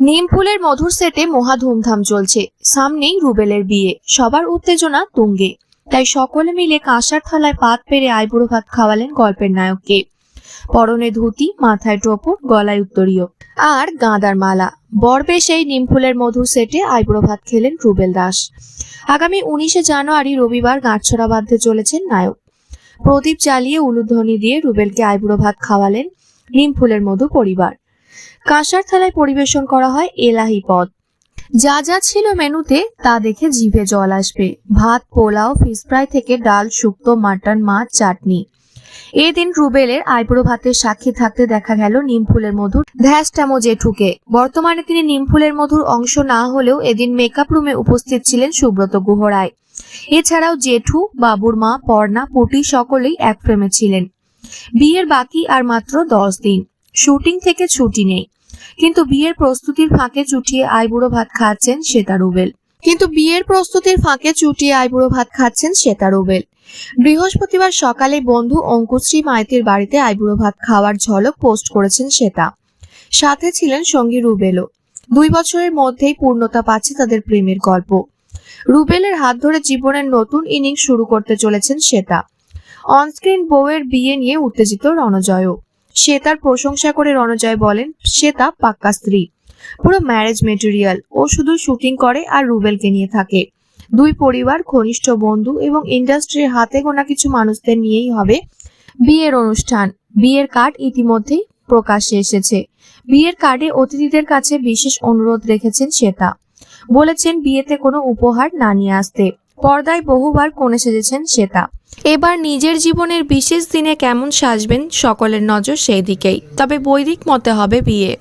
নিম ফুলের মধুর সেটে মহা ধুমধাম চলছে। সামনেই রুবেলের বিয়ে। সবার উত্তেজনা তুঙ্গে। তাই সকলে মিলে কাঁসার থালায় পাত পেরে আইবুড়ো ভাত খাওয়ালেন গল্পের নায়ককে। পরনে ধুতি, মাথায় টোপর, গলায় উত্তরীয়। আর গাঁদার মালা। বরবে সেই নিমফুলের মধুর সেটে আইবুড়ো ভাত খেলেন রুবেল দাস। আগামী উনিশে জানুয়ারি রবিবার গাঁটছড়া বাঁধতে চলেছেন নায়ক। প্রদীপ জ্বালিয়ে উলুধ্বনি দিয়ে রুবেলকে আইবুড়ো ভাত খাওয়ালেন নিমফুলের মধু পরিবার। কাঁসার থালায় পরিবেশন করা হয় এলাহি পদ। যা যা ছিল মেনুতে, তা দেখে জিভে জল আসবে। ভাত, পোলাও ফিশ ফ্রাই থেকে ডাল, শুক্তো, মাটন, মাছ, চাটনি। এদিন রুবেলের আইবুড়ো ভাতের সাক্ষী থাকতে দেখা গেল নিমফুলের মধুর ধ্যাসটামো জেঠুকে। বর্তমানে তিনি নিমফুলের মধুর অংশ না হলেও এদিন মেকআপ রুমে উপস্থিত ছিলেন সুব্রত গুহরায়। এছাড়াও জেঠু, বাবুর মা, পর্ণা, পুটি সকলেই এক ফ্রেমে ছিলেন। বিয়ের বাকি আর মাত্র দশ দিন। শুটিং থেকে ছুটি নেই। কিন্তু বিয়ের প্রস্তুতির ফাঁকে চুটিয়ে আইবুড়ো ভাত খাচ্ছেন শ্বেতা রুবেল কিন্তু বিয়ের প্রস্তুতির ফাঁকে চুটিয়ে আইবুড়ো ভাত খাচ্ছেন শ্বেতা রুবেল বৃহস্পতিবার সকালে বন্ধু অঙ্কুশ্রী মাইতির বাড়িতে আইবুড়ো ভাত খাওয়ার ঝলক পোস্ট করেছেন শ্বেতা সাথে ছিলেন সঙ্গী রুবেলও। দুই বছরের মধ্যেই পূর্ণতা পাচ্ছে তাদের প্রেমের গল্প। রুবেলের হাত ধরে জীবনের নতুন ইনিংস শুরু করতে চলেছেন শ্বেতা অনস্ক্রিন বউয়ের বিয়ে নিয়ে উত্তেজিত রণজয়ও। শ্বেতার প্রশংসা করে রণজয় বলেন শ্বেতা পাক্কা স্ত্রী। পুরো ম্যারেজ মেটেরিয়াল ও শুধু শুটিং করে আর রুবেলকে নিয়ে থাকে। দুই পরিবার, ঘনিষ্ঠ বন্ধু এবং ইন্ডাস্ট্রির হাতে গোনা কিছু মানুষদের নিয়েই হবে বিয়ের অনুষ্ঠান। বিয়ের কার্ড ইতিমধ্যেই প্রকাশ্যে এসেছে। বিয়ের কার্ডে অতিথিদের কাছে বিশেষ অনুরোধ রেখেছেন শ্বেতা। বলেছেন বিয়েতে কোনো উপহার না নিয়ে আসতে। পর্দায় বহুবার কোণে সেজেছেন শ্বেতা। এবার নিজের জীবনের বিশেষ দিনে কেমন সাজবেন, সকলের নজর সেই দিকেই। তবে বৈদিক মতে হবে বিয়ে।